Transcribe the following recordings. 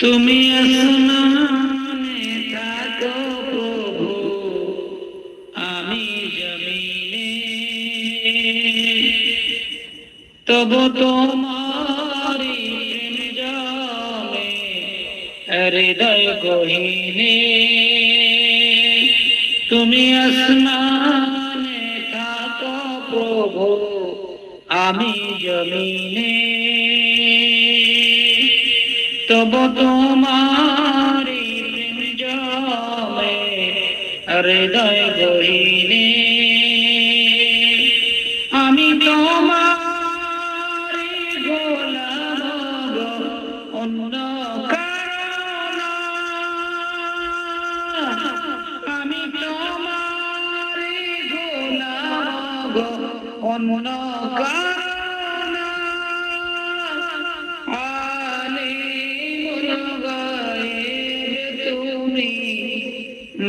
তুমি আসমানে থাকো প্রভু, আমি জমিনে। তবু তোমারি প্রেম হৃদয় গহিনে। তুমি আসমানে থাকো প্রভু, আমি জমিনে। তব তোমারি প্রেম জমে হৃদয় গহিনে আমি তোমার গোলাম অন্য আমি তোমার গোলাম অন্য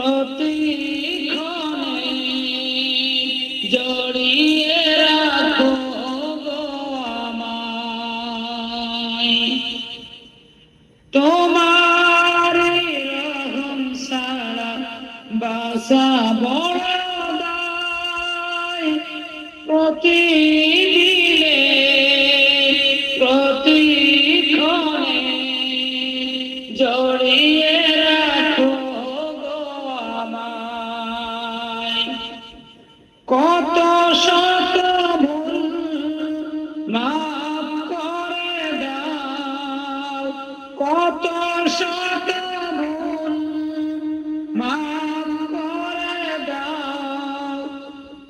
প্রতিক্ষণে জড়িয়ে রাখো তোমার রহম সারা বাসা বড় দায়।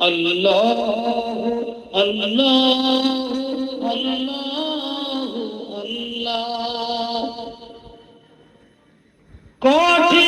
আল্লাহ আল্লাহ আল্লাহ আল্লাহ কঠিন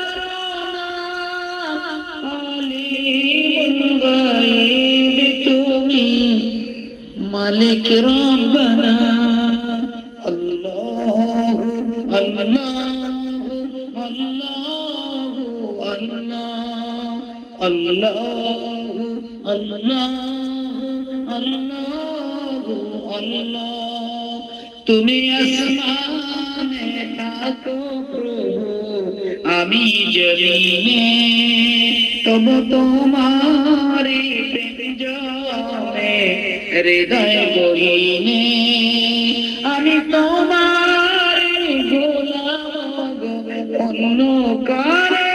তুমি মালিক রব্বানা আল্লাহ আল্লাহ আল্লাহ আল্লাহ আল্লাহ আল্লাহ আল্লাহ তুমি আসমানে থাকো প্রভু আমি জমিনে তব তোমারি প্রেম হৃদয় গহিনে আমি তোমার গোলাম অন্য কারে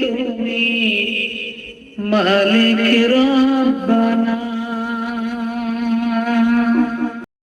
তুমি মালিক রব্বানা